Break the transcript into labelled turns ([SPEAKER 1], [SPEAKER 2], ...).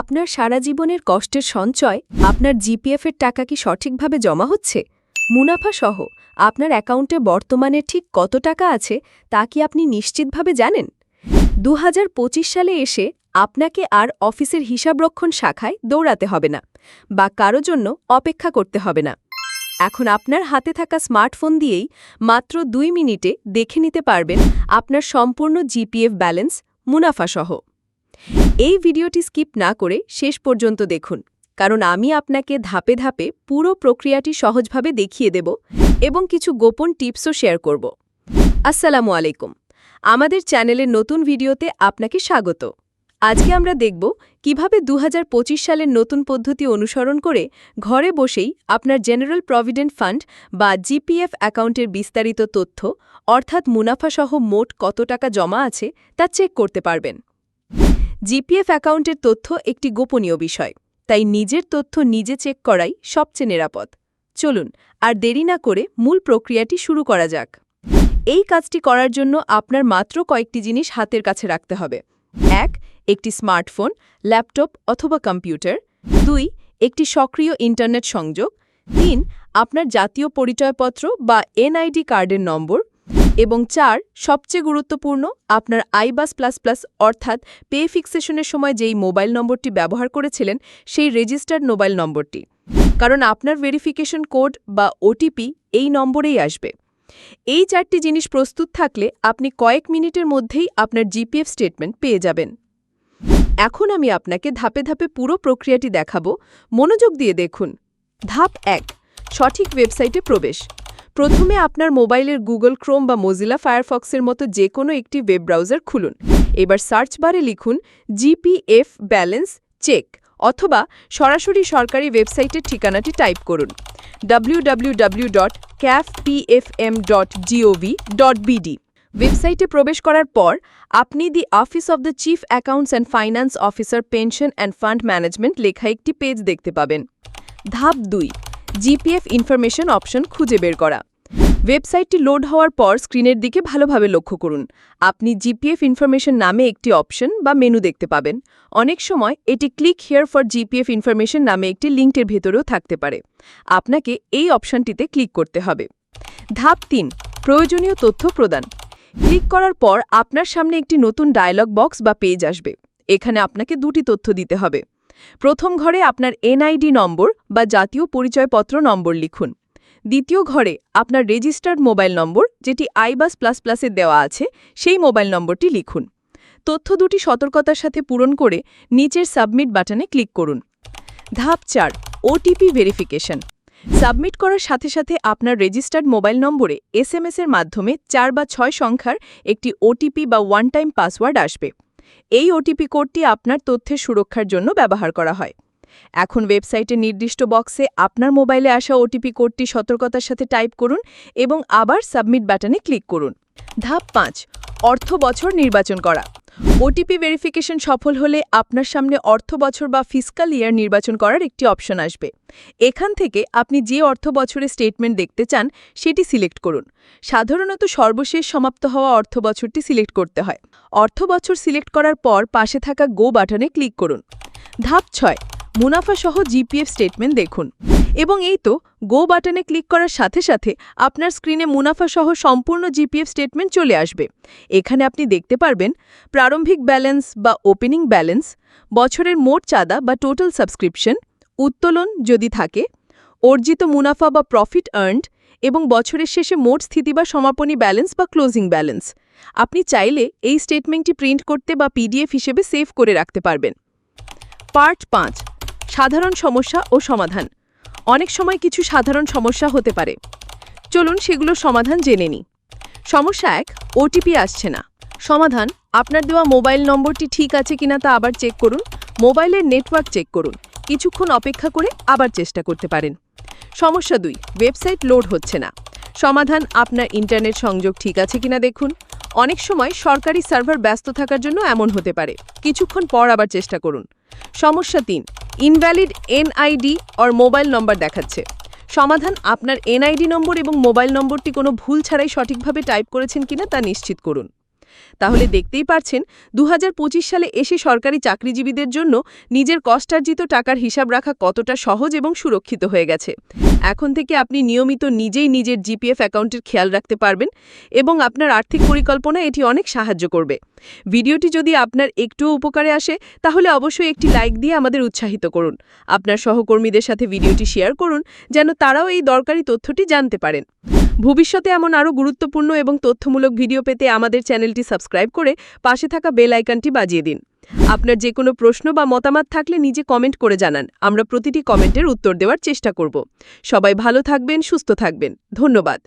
[SPEAKER 1] আপনার সারা জীবনের কষ্টের সঞ্চয় আপনার জিপিএফের টাকা কি সঠিকভাবে জমা হচ্ছে? মুনাফা সহ আপনার অ্যাকাউন্টে বর্তমানে ঠিক কত টাকা আছে তা কি আপনি নিশ্চিতভাবে জানেন? দু হাজার পঁচিশ সালে এসে আপনাকে আর অফিসের হিসাবরক্ষণ শাখায় দৌড়াতে হবে না বা কারও জন্য অপেক্ষা করতে হবে না। এখন আপনার হাতে থাকা স্মার্টফোন দিয়েই মাত্র দুই মিনিটে দেখে নিতে পারবেন আপনার সম্পূর্ণ জিপিএফ ব্যালেন্স মুনাফাসহ এই ভিডিওটি স্কিপ না করে শেষ পর্যন্ত দেখুন, কারণ আমি আপনাকে ধাপে ধাপে পুরো প্রক্রিয়াটি সহজভাবে দেখিয়ে দেব এবং কিছু গোপন টিপসও শেয়ার করব। আসসালামু আলাইকুম। আমাদের চ্যানেলের নতুন ভিডিওতে আপনাকে স্বাগত। আজকে আমরা দেখব কীভাবে দু হাজার পঁচিশ সালের নতুন পদ্ধতি অনুসরণ করে ঘরে বসেই আপনার জেনারেল প্রভিডেন্ট ফান্ড বা জিপিএফ অ্যাকাউন্টের বিস্তারিত তথ্য, অর্থাৎ মুনাফাসহ মোট কত টাকা জমা আছে, তা চেক করতে পারবেন। জিপিএফ অ্যাকাউন্টের তথ্য একটি গোপনীয় বিষয়, তাই নিজের তথ্য নিজে চেক করাই সবচেয়ে নিরাপদ। চলুন, আর দেরি না করে মূল প্রক্রিয়াটি শুরু করা যাক। এই কাজটি করার জন্য আপনার মাত্র কয়েকটি জিনিস হাতের কাছে রাখতে হবে। এক, একটি স্মার্টফোন, ল্যাপটপ অথবা কম্পিউটার। দুই, একটি সক্রিয় ইন্টারনেট সংযোগ। তিন, আপনার জাতীয় পরিচয়পত্র বা এনআইডি কার্ডের নম্বর। এবং চার, সবচেয়ে গুরুত্বপূর্ণ, আপনার আইবাস প্লাস প্লাস অর্থাৎ পে ফিক্সেশনের সময় যেই মোবাইল নম্বরটি ব্যবহার করেছিলেন, সেই রেজিস্টার্ড মোবাইল নম্বরটি। কারণ আপনার ভেরিফিকেশন কোড বা ওটিপি এই নম্বরেই আসবে। এই চারটি জিনিস প্রস্তুত থাকলে আপনি কয়েক মিনিটের মধ্যেই আপনার জিপিএফ স্টেটমেন্ট পেয়ে যাবেন। এখন আমি আপনাকে ধাপে ধাপে পুরো প্রক্রিয়াটি দেখাবো। মনোযোগ দিয়ে দেখুন। ধাপ এক, সঠিক ওয়েবসাইটে প্রবেশ। প্রথমে আপনার মোবাইলের গুগল ক্রোম বা মোজিলা ফায়ারফক্সের মতো যে কোনো একটি ওয়েব ব্রাউজার খুলুন। এবার সার্চ বারে লিখুন জিপিএফ ব্যালেন্স চেক অথবা সরাসরি সরকারি ওয়েবসাইটের ঠিকানাটি টাইপ করুন। www.cafpfm.gov.bd ওয়েবসাইটে প্রবেশ করার পর আপনি the office of the chief accounts and finance officer pension and fund management লেখা একটি পেজ দেখতে পাবেন। ধাপ দুই জিপিএফ ইনফরমেশন অপশন খুঁজে বের করা। ওয়েবসাইটটি লোড হওয়ার পর স্ক্রিনের দিকে ভালোভাবে লক্ষ্য করুন। আপনি জিপিএফ ইনফরমেশন নামে একটি অপশন বা মেনু দেখতে পাবেন। অনেক সময় এটি click here for GPF information নামে একটি লিঙ্কের ভেতরেও থাকতে পারে। আপনাকে এই অপশনটিতে ক্লিক করতে হবে। ধাপ তিন, প্রয়োজনীয় তথ্য প্রদান। ক্লিক করার পর আপনার সামনে একটি নতুন ডায়লগ বক্স বা পেজ আসবে। এখানে আপনাকে দুটি তথ্য দিতে হবে। প্রথম ঘরে আপনার এনআইডি নম্বর বা জাতীয় পরিচয়পত্র নম্বর লিখুন। দ্বিতীয় ঘরে আপনার রেজিস্টার্ড মোবাইল নম্বর, যেটি আইবাস প্লাস প্লাসে দেওয়া আছে, সেই মোবাইল নম্বরটি লিখুন। তথ্য দুটি সতর্কতার সাথে পূরণ করে নিচের সাবমিট বাটনে ক্লিক করুন। ধাপ চার ওটিপি ভেরিফিকেশন সাবমিট করার সাথে সাথে আপনার রেজিস্টার্ড মোবাইল নম্বরে এসএমএস এর মাধ্যমে চার বা ছয় সংখ্যার একটি ওটিপি বা ওয়ান টাইম পাসওয়ার্ড আসবে। এই ওটিপি কোডটি আপনার তথ্যের সুরক্ষার জন্য ব্যবহার করা হয়। এখন ওয়েবসাইটে নির্দিষ্ট বক্সে আপনার মোবাইলে আসা ওটিপি কোডটি সতর্কতার সাথে টাইপ করুন এবং আবার সাবমিট বাটনে ক্লিক করুন। ধাপ পাঁচ, অর্থ বছর নির্বাচন করা। ওটিপি ভেরিফিকেশন সফল হলে আপনার সামনে অর্থ বছর বা ফিসকাল ইয়ার নির্বাচন করার একটি অপশন আসবে। এখান থেকে আপনি যে অর্থ বছরের স্টেটমেন্ট দেখতে চান, সেটি সিলেক্ট করুন। সাধারণত সর্বশেষ সমাপ্ত হওয়া অর্থ বছরটি সিলেক্ট করতে হয়। অর্থ বছর সিলেক্ট করার পর পাশে থাকা গো বাটনে ক্লিক করুন। ধাপ ছয়, মুনাফা সহ জিপিএফ স্টেটমেন্ট দেখুন। এবং এই তো গো বাটনে ক্লিক করার সাথে সাথে আপনার স্ক্রিনে মুনাফা সহ সম্পূর্ণ জিপিএফ স্টেটমেন্ট চলে আসবে। এখানে আপনি দেখতে পারবেন প্রারম্ভিক ব্যালেন্স বা ওপেনিং ব্যালেন্স বছরের মোট চাঁদা বা টোটাল সাবস্ক্রিপশন উত্তোলন যদি থাকে, অর্জিত মুনাফা বা প্রফিট আর্নড এবং বছরের শেষে মোট স্থিতি বা সমাপনী ব্যালেন্স বা ক্লোজিং ব্যালেন্স আপনি চাইলে এই স্টেটমেন্টটি প্রিন্ট করতে বা পিডিএফ হিসেবে সেভ করে রাখতে পারবেন। পার্ট পাঁচ, সাধারণ সমস্যা ও সমাধান। অনেক সময় কিছু সাধারণ সমস্যা হতে পারে। চলুন সেগুলোর সমাধান জেনে নিই। সমস্যা এক ওটিপি আসছে না। সমাধান, আপনার দেওয়া মোবাইল নম্বরটি ঠিক আছে কিনা তা আবার চেক করুন। মোবাইলের নেটওয়ার্ক চেক করুন। কিছুক্ষণ অপেক্ষা করে আবার চেষ্টা করতে পারেন। সমস্যা দুই ওয়েবসাইট লোড হচ্ছে না। সমাধান, আপনার ইন্টারনেট সংযোগ ঠিক আছে কিনা দেখুন। অনেক সময় সরকারি সার্ভার ব্যস্ত থাকার জন্য এমন হতে পারে। কিছুক্ষণ পর আবার চেষ্টা করুন। সমস্যা তিন, invalid NID or mobile number দেখাচ্ছে। সমাধান আপনার এনআইডি নম্বর এবং মোবাইল নম্বরটি কোনো ভুল ছাড়াই সঠিকভাবে টাইপ করেছেন কিনা তা নিশ্চিত করুন। তাহলে দেখতেই পারছেন দু হাজার পঁচিশ সালে এসে সরকারি চাকরিজীবীদের জন্য নিজের কষ্টার্জিত টাকার হিসাব রাখা কতটা সহজ এবং সুরক্ষিত হয়ে গেছে। এখন থেকে আপনি নিয়মিত নিজেই নিজের জিপিএফ অ্যাকাউন্টের খেয়াল রাখতে পারবেন এবং আপনার আর্থিক পরিকল্পনা এটি অনেক সাহায্য করবে। ভিডিওটি যদি আপনার একটুও উপকারে আসে, তাহলে অবশ্যই একটি লাইক দিয়ে আমাদের উৎসাহিত করুন। আপনার সহকর্মীদের সাথে ভিডিওটি শেয়ার করুন, যেন তারাও এই দরকারি তথ্যটি জানতে পারেন। ভবিষ্যতে এমন আরও গুরুত্বপূর্ণ এবং তথ্যমূলক ভিডিও পেতে আমাদের চ্যানেলটি সাবস্ক্রাইব করে পাশে থাকা বেল আইকনটি বাজিয়ে দিন। আপনার যে কোনো প্রশ্ন বা মতামত থাকলে নিজে কমেন্ট করে জানান। আমরা প্রতিটি কমেন্টের উত্তর দেওয়ার চেষ্টা করব। সবাই ভালো থাকবেন, সুস্থ থাকবেন। ধন্যবাদ।